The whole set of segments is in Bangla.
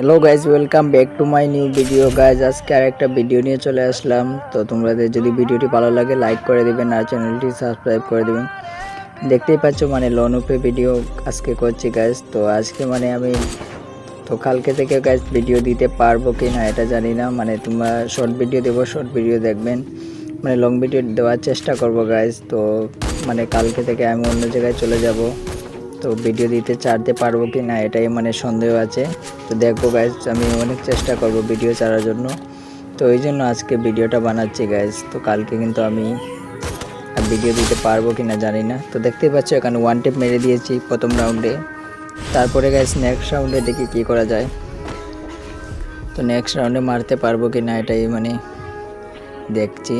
Hello guys welcome back to my new video guys আজকে আর একটা ভিডিও নিয়ে চলে আসলাম। তো তোমাদের যদি ভিডিওটি ভালো লাগে লাইক করে দিবেন আর চ্যানেলটি সাবস্ক্রাইব করে দিবেন। দেখতেই পাচ্ছ মানে লোন উপে ভিডিও আজকে করছি গাইজ তো আজকে মানে আমি, তো কালকে থেকে গাইজ ভিডিও দিতে পারব কি না এটা জানি না। মানে তোমরা শর্ট ভিডিও দেবো শর্ট ভিডিও দেখবেন। মানে লং ভিডিও দেওয়ার চেষ্টা করব গাইজ তো মানে কালকে থেকে আমি অন্য জায়গায় চলে যাব। তো ভিডিও দিতে চাড়তে পারব কি না এটাই মানে সন্দেহ আছে। তো দেখব গাইজ আমি অনেক চেষ্টা করব ভিডিও ছাড়ার জন্য। তো ওই জন্য আজকে ভিডিওটা বানাচ্ছি গাইজ তো কালকে কিন্তু আমি ভিডিও দিতে পারব কি না জানি না। তো দেখতেই পাচ্ছ এখানে ওয়ান টেপ মেরে দিয়েছি প্রথম রাউন্ডে তারপরে গাইজ নেক্সট রাউন্ডে দেখি কী করা যায়। তো নেক্সট রাউন্ডে মারতে পারব কি না এটাই মানে দেখছি।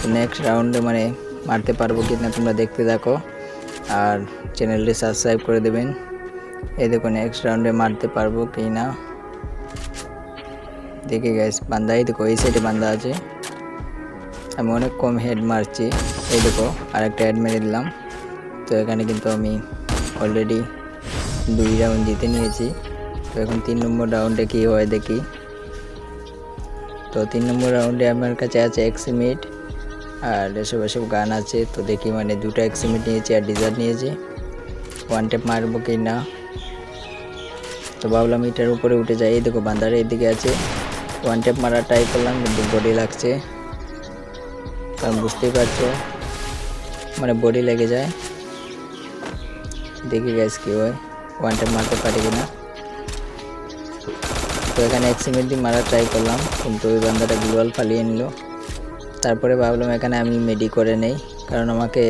তো নেক্সট রাউন্ডে মানে মারতে পারব কি না তোমরা দেখতে থাকো। আর চ্যানেলটি সাবস্ক্রাইব করে দেবেন। এই দেখো নেক্সট রাউন্ডে মারতে পারব কি না। দেখে গ্যাস এই দেখো, এই সাইডে বান্দা আছে। আমি অনেক কম হেড মারছি। এই দেখো, আরেকটা হেড মেরে দিলাম। তো এখানে কিন্তু আমি অলরেডি দুই রাউন্ড জিতে নিয়েছি। তো এখন তিন নম্বর রাউন্ডে কী হয় দেখি। তো তিন নম্বর রাউন্ডে আমার কাছে আছে এক্সিমিট আর এসব এসব গান আছে, তো দেখি মানে দুটো এক্সিমিট নিয়েছি আর ডিজার নিয়েছি। ওয়ান টেপ মারবো কি না? তো ভাবলাম এটার উপরে উঠে যাই। এই দেখো, বান্দার এদিকে আছে। ওয়ান টেপ মারা ট্রাই করলাম, কিন্তু বডি লাগছে। কারণ বুঝতেই পারছ মানে বডি লেগে যায়। দেখি গ্যাস কী হয় ওয়ান টেপ মারতে পারি কি না তো এখানে এক্সিমিট দিয়ে মারা ট্রাই করলাম, কিন্তু ওই বান্দাটা গ্লোয়াল ফালিয়ে নিল। তারপরে ভাবলাম এখানে আমি মেডি করে নেই, কারণ আমাকে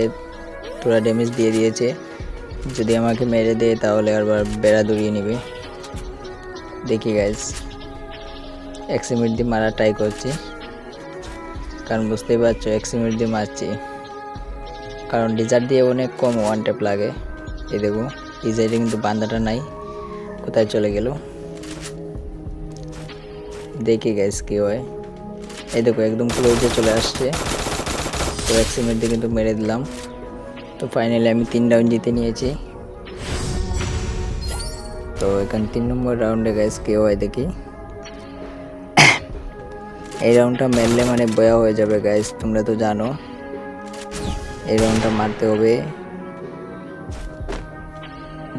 পুরো ড্যামেজ দিয়ে দিয়েছে। যদি আমাকে মেরে দেয় তাহলে আবার বেড়া দৌড়িয়ে নেবে। দেখি গাইজ এক্সিমিট দিয়ে মারা ট্রাই করছি। কারণ বুঝতেই পারছ এক্সিমিট দিয়ে মারছি। কারণ ডিজার দিয়ে অনেক কম ওয়ান টেপ লাগে। এই দেখো ডিজাইনে কিন্তু বান্দাটা নাই, কোথায় চলে গেল? দেখি গাইজ কী হয়। এই দেখো, একদম ক্লোজে চলে আসছে। তো এক্সিমেট দিয়ে কিন্তু মেরে দিলাম। তো ফাইনালি আমি তিন রাউন্ড জিতে নিয়েছি। তো এখানে তিন নম্বর রাউন্ডে গাইস কে হয় দেখি। এই রাউন্ডটা মেরলে মানে বয়া হয়ে যাবে গাইস তোমরা তো জানো। এই রাউন্ডটা মারতে হবে।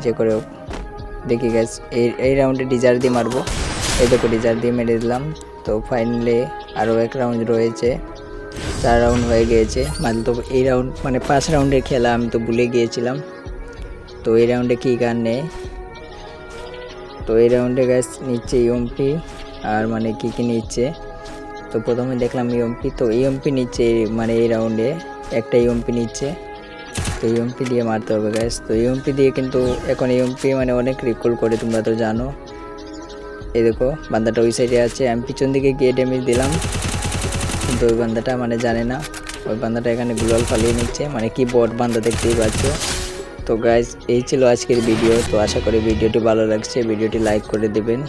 যে করে হোক। দেখি গাইস এই এই রাউন্ডে ডিজার দিয়ে মারবো। এই দেখো ডিজার দিয়ে মেরে দিলাম। তো ফাইনালি আরও এক রাউন্ড রয়েছে। চার রাউন্ড হয়ে গিয়েছে। মানে তো এই রাউন্ড মানে পাঁচ রাউন্ডের খেলা আমি তো ভুলে গিয়েছিলাম। তো এই রাউন্ডে কী গান নেই? তো এই রাউন্ডে গ্যাস নিচ্ছে ইএমপি আর মানে কী কী নিচ্ছে? তো প্রথমে দেখলাম ইএমপি তো ইএমপি নিচ্ছে এই- মানে এই রাউন্ডে একটা ইএমপি নিচ্ছে। তো ইএমপি দিয়ে মারতে হবে গ্যাস তো ইএমপি দিয়ে কিন্তু এখন ইএমপি মানে অনেক রিকল করে, তোমরা তো জানো। এই দেখো, বান্দাটা ওই সাইডে আছে। আমি পিছন দিকে গিয়ে ড্যামেজ দিলাম। কিন্তু ওই বান্দাটা মানে জানে না। ওই বান্দাটা এখানে গুলাল পালিয়ে নিচ্ছে। মানে কি বট বান্দা দেখতেই পাচ্ছ। তো গাইজ এই ছিল আজকের ভিডিও তো আশা করি ভিডিওটি ভালো লাগছে। ভিডিওটি লাইক করে দেবেন।